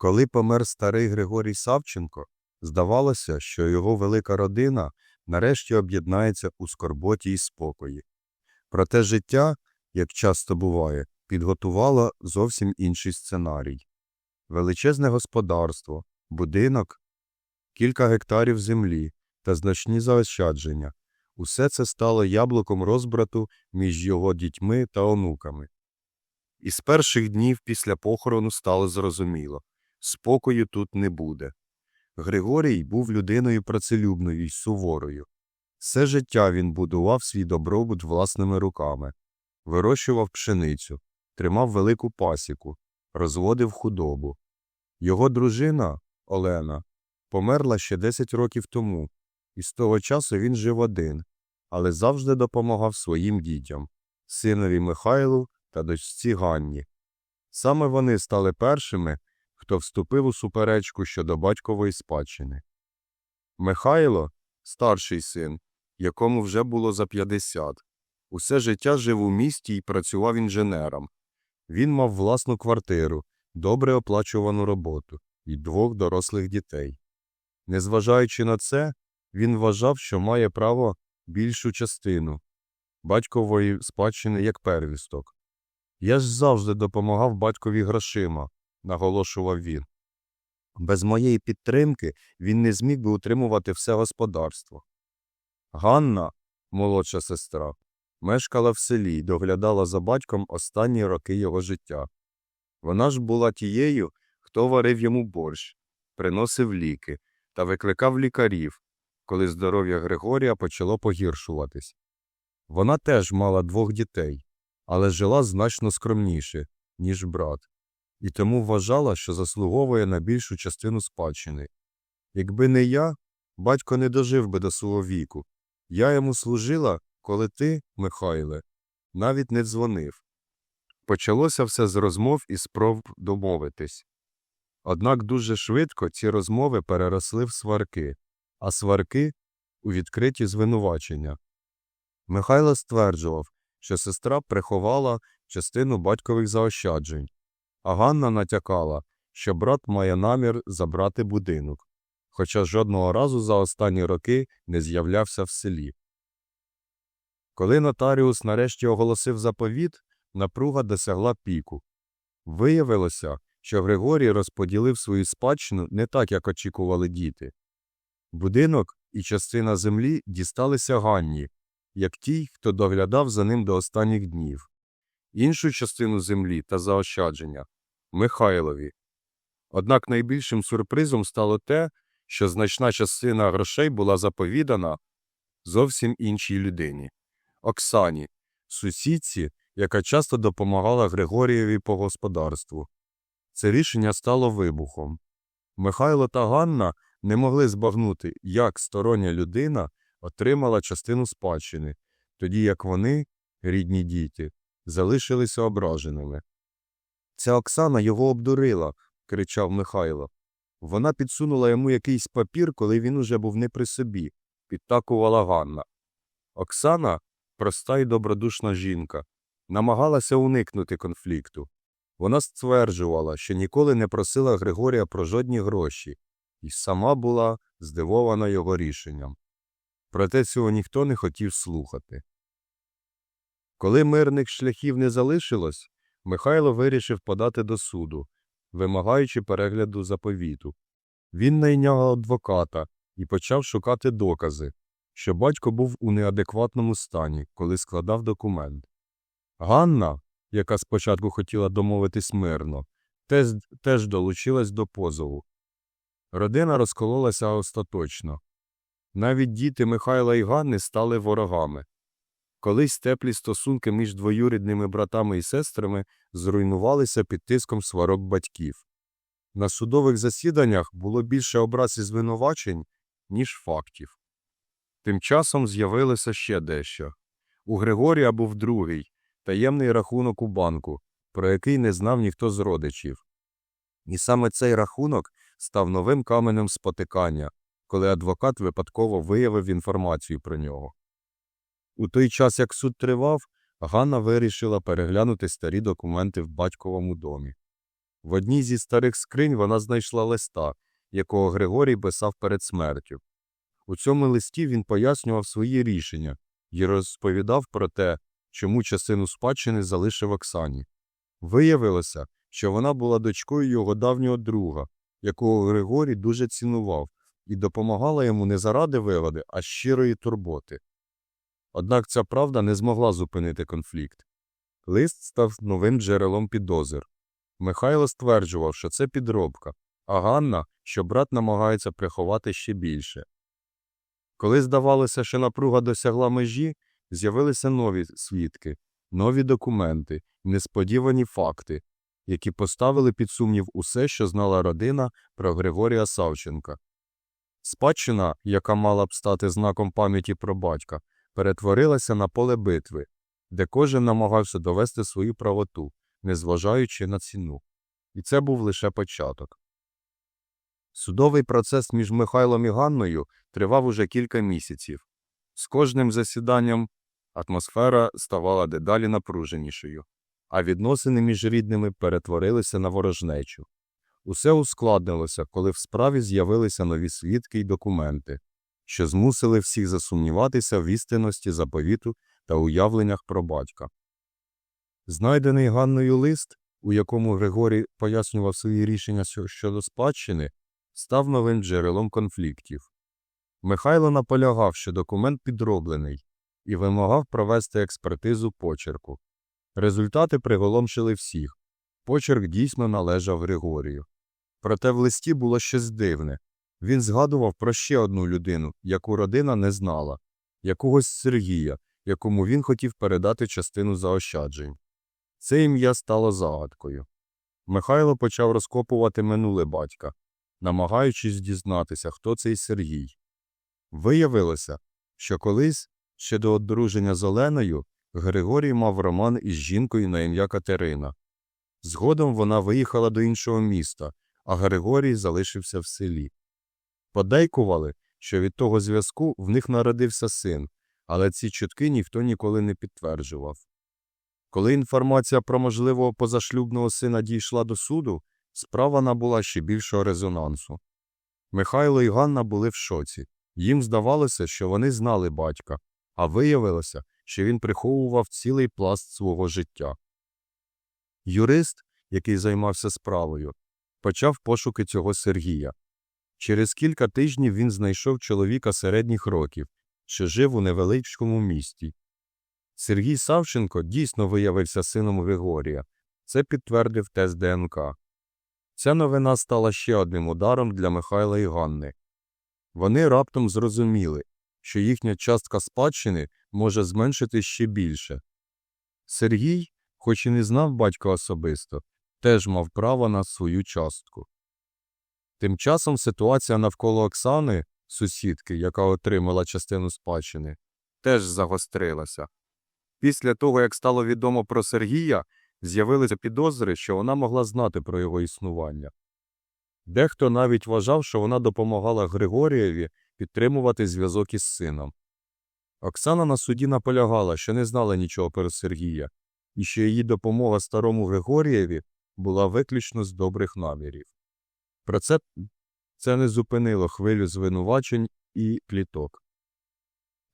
Коли помер старий Григорій Савченко, здавалося, що його велика родина нарешті об'єднається у скорботі і спокої. Проте життя, як часто буває, підготувало зовсім інший сценарій. Величезне господарство, будинок, кілька гектарів землі та значні заощадження – усе це стало яблуком розбрату між його дітьми та онуками. Із перших днів після похорону стало зрозуміло – спокою тут не буде. Григорій був людиною працелюбною й суворою. Все життя він будував свій добробут власними руками, вирощував пшеницю, тримав велику пасіку, розводив худобу. Його дружина, Олена, померла ще 10 років тому, і з того часу він жив один, але завжди допомагав своїм дітям, синові Михайлу та дочці Ганні. Саме вони стали першими, хто вступив у суперечку щодо батькової спадщини. Михайло, старший син, якому вже було за 50, усе життя жив у місті і працював інженером. Він мав власну квартиру, добре оплачувану роботу і двох дорослих дітей. Незважаючи на це, він вважав, що має право більшу частину батькової спадщини як первісток. Я ж завжди допомагав батькові грошима, наголошував він. Без моєї підтримки він не зміг би утримувати все господарство. Ганна, молодша сестра, мешкала в селі й доглядала за батьком останні роки його життя. Вона ж була тією, хто варив йому борщ, приносив ліки та викликав лікарів, коли здоров'я Григорія почало погіршуватись. Вона теж мала двох дітей, але жила значно скромніше, ніж брат, і тому вважала, що заслуговує на більшу частину спадщини. Якби не я, батько не дожив би до свого віку. Я йому служила, коли ти, Михайле, навіть не дзвонив. Почалося все з розмов і спроб домовитись. Однак дуже швидко ці розмови переросли в сварки, а сварки у відкриті звинувачення. Михайло стверджував, що сестра приховала частину батькових заощаджень, а Ганна натякала, що брат має намір забрати будинок, хоча жодного разу за останні роки не з'являвся в селі. Коли нотаріус нарешті оголосив заповіт, напруга досягла піку. Виявилося, що Григорій розподілив свою спадщину не так, як очікували діти. Будинок і частина землі дісталися Ганні, як тій, хто доглядав за ним до останніх днів, іншу частину землі та заощадження Михайлові. Однак найбільшим сюрпризом стало те, що значна частина грошей була заповідана зовсім іншій людині Оксані, сусідці, яка часто допомагала Григорієві по господарству. Це рішення стало вибухом. Михайло та Ганна не могли збагнути, як стороння людина отримала частину спадщини, тоді як вони, рідні діти, залишилися ображеними. Ця Оксана його обдурила, кричав Михайло. Вона підсунула йому якийсь папір, коли він уже був не при собі, підтакувала Ганна. Оксана, проста і добродушна жінка, намагалася уникнути конфлікту. Вона стверджувала, що ніколи не просила Григорія про жодні гроші, і сама була здивована його рішенням. Проте цього ніхто не хотів слухати. Коли мирних шляхів не залишилось, Михайло вирішив подати до суду, вимагаючи перегляду заповіту. Він найняв адвоката і почав шукати докази, що батько був у неадекватному стані, коли складав документ. Ганна, яка спочатку хотіла домовитись мирно, теж, теж долучилась до позову. Родина розкололася остаточно. Навіть діти Михайла і Ганни стали ворогами. Колись теплі стосунки між двоюрідними братами і сестрами зруйнувалися під тиском сварок батьків. На судових засіданнях було більше образ і звинувачень, ніж фактів. Тим часом з'явилося ще дещо. У Григорія був другий, таємний рахунок у банку, про який не знав ніхто з родичів. І саме цей рахунок став новим каменем спотикання, коли адвокат випадково виявив інформацію про нього. У той час, як суд тривав, Ганна вирішила переглянути старі документи в батьковому домі. В одній зі старих скринь вона знайшла листа, якого Григорій писав перед смертю. У цьому листі він пояснював свої рішення і розповідав про те, чому частину спадщини залишив Оксані. Виявилося, що вона була дочкою його давнього друга, якого Григорій дуже цінував, і допомагала йому не заради вигоди, а щирої турботи. Однак ця правда не змогла зупинити конфлікт. Лист став новим джерелом підозр. Михайло стверджував, що це підробка, а Ганна, що брат намагається приховати ще більше. Коли здавалося, що напруга досягла межі, з'явилися нові свідки, нові документи, несподівані факти, які поставили під сумнів усе, що знала родина про Григорія Савченка. Спадщина, яка мала б стати знаком пам'яті про батька, перетворилася на поле битви, де кожен намагався довести свою правоту, незважаючи на ціну. І це був лише початок. Судовий процес між Михайлом і Ганною тривав уже кілька місяців. З кожним засіданням атмосфера ставала дедалі напруженішою, а відносини між рідними перетворилися на ворожнечу. Усе ускладнилося, коли в справі з'явилися нові свідки й документи, що змусили всіх засумніватися в істинності заповіту та уявленнях про батька. Знайдений Ганною лист, у якому Григорій пояснював свої рішення щодо спадщини, став новим джерелом конфліктів. Михайло наполягав, що документ підроблений, і вимагав провести експертизу почерку. Результати приголомшили всіх. Почерк дійсно належав Григорію. Проте в листі було щось дивне. Він згадував про ще одну людину, яку родина не знала, якогось Сергія, якому він хотів передати частину заощаджень. Це ім'я стало загадкою. Михайло почав розкопувати минуле батька, намагаючись дізнатися, хто цей Сергій. Виявилося, що колись, ще до одруження з Оленою, Григорій мав роман із жінкою на ім'я Катерина. Згодом вона виїхала до іншого міста, а Григорій залишився в селі. Подейкували, що від того зв'язку в них народився син, але ці чутки ніхто ніколи не підтверджував. Коли інформація про можливого позашлюбного сина дійшла до суду, справа набула ще більшого резонансу. Михайло і Ганна були в шоці. Їм здавалося, що вони знали батька, а виявилося, що він приховував цілий пласт свого життя. Юрист, який займався справою, почав пошуки цього Сергія. Через кілька тижнів він знайшов чоловіка середніх років, що жив у невеличкому місті. Сергій Савченко дійсно виявився сином Григорія. Це підтвердив тест ДНК. Ця новина стала ще одним ударом для Михайла і Ганни. Вони раптом зрозуміли, що їхня частка спадщини може зменшити ще більше. Сергій, хоч і не знав батька особисто, теж мав право на свою частку. Тим часом ситуація навколо Оксани, сусідки, яка отримала частину спадщини, теж загострилася. Після того, як стало відомо про Сергія, з'явилися підозри, що вона могла знати про його існування. Дехто навіть вважав, що вона допомагала Григорієві підтримувати зв'язок із сином. Оксана на суді наполягала, що не знала нічого про Сергія, і що її допомога старому Григорієві була виключно з добрих намірів. Про це це не зупинило хвилю звинувачень і пліток.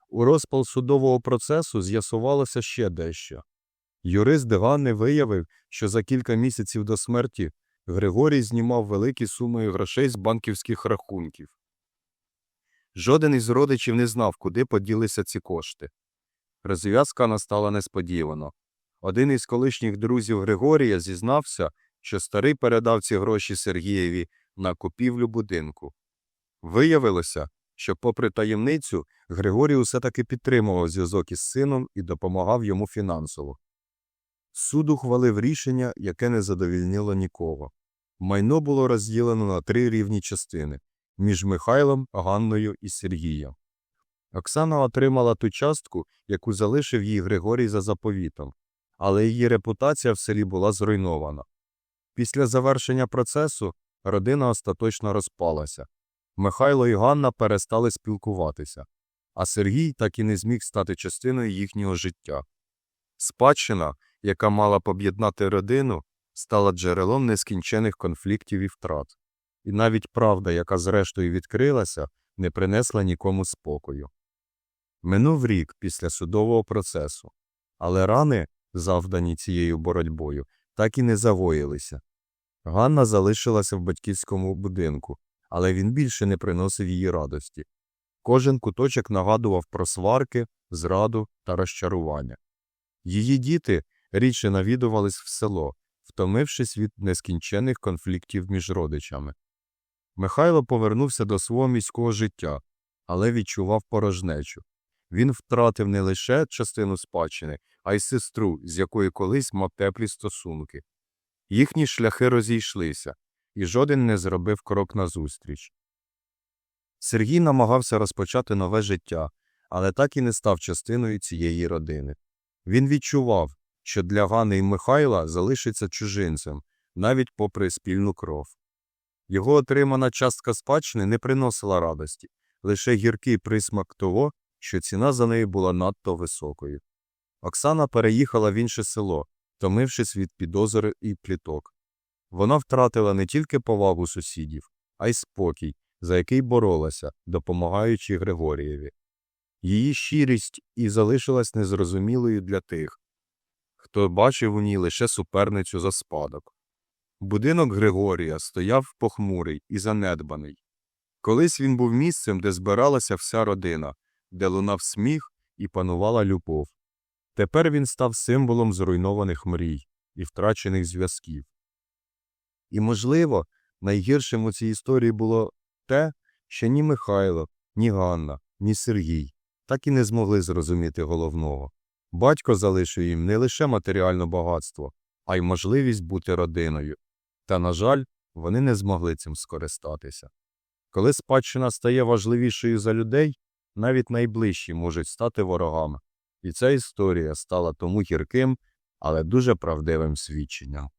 У розпал судового процесу з'ясувалося ще дещо. Юрист Ганни виявив, що за кілька місяців до смерті Григорій знімав великі суми грошей з банківських рахунків. Жоден із родичів не знав, куди поділися ці кошти. Розв'язка настала несподівано. Один із колишніх друзів Григорія зізнався, що старий передав ці гроші Сергієві на купівлю будинку. Виявилося, що, попри таємницю, Григорій усе таки підтримував зв'язок із сином і допомагав йому фінансово. Суд ухвалив рішення, яке не задовільнило нікого. Майно було розділено на три рівні частини між Михайлом, Ганною і Сергієм. Оксана отримала ту частку, яку залишив їй Григорій за заповітом, але її репутація в селі була зруйнована. Після завершення процесу родина остаточно розпалася. Михайло і Ганна перестали спілкуватися, а Сергій так і не зміг стати частиною їхнього життя. Спадщина, яка мала б об'єднати родину, стала джерелом нескінчених конфліктів і втрат. І навіть правда, яка зрештою відкрилася, не принесла нікому спокою. Минув рік після судового процесу, але рани, завдані цією боротьбою, так і не загоїлися. Ганна залишилася в батьківському будинку, але він більше не приносив їй радості. Кожен куточок нагадував про сварки, зраду та розчарування. Її діти рідше навідувались в село, втомившись від нескінчених конфліктів між родичами. Михайло повернувся до свого міського життя, але відчував порожнечу. Він втратив не лише частину спадщини, а й сестру, з якою колись мав теплі стосунки. Їхні шляхи розійшлися, і жоден не зробив крок назустріч. Сергій намагався розпочати нове життя, але так і не став частиною цієї родини. Він відчував, що для Гани і Михайла залишиться чужинцем, навіть попри спільну кров. Його отримана частка спадщини не приносила радості, лише гіркий присмак того, що ціна за неї була надто високою. Оксана переїхала в інше село, втомившись від підозри і пліток. Вона втратила не тільки повагу сусідів, а й спокій, за який боролася, допомагаючи Григорієві. Її щирість і залишилась незрозумілою для тих, хто бачив у ній лише суперницю за спадок. Будинок Григорія стояв похмурий і занедбаний. Колись він був місцем, де збиралася вся родина, де лунав сміх і панувала любов. Тепер він став символом зруйнованих мрій і втрачених зв'язків. І, можливо, найгіршим у цій історії було те, що ні Михайло, ні Ганна, ні Сергій так і не змогли зрозуміти головного. Батько залишив їм не лише матеріальне багатство, а й можливість бути родиною. Та, на жаль, вони не змогли цим скористатися. Коли спадщина стає важливішою за людей, навіть найближчі можуть стати ворогами. І ця історія стала тому гірким, але дуже правдивим свідченням.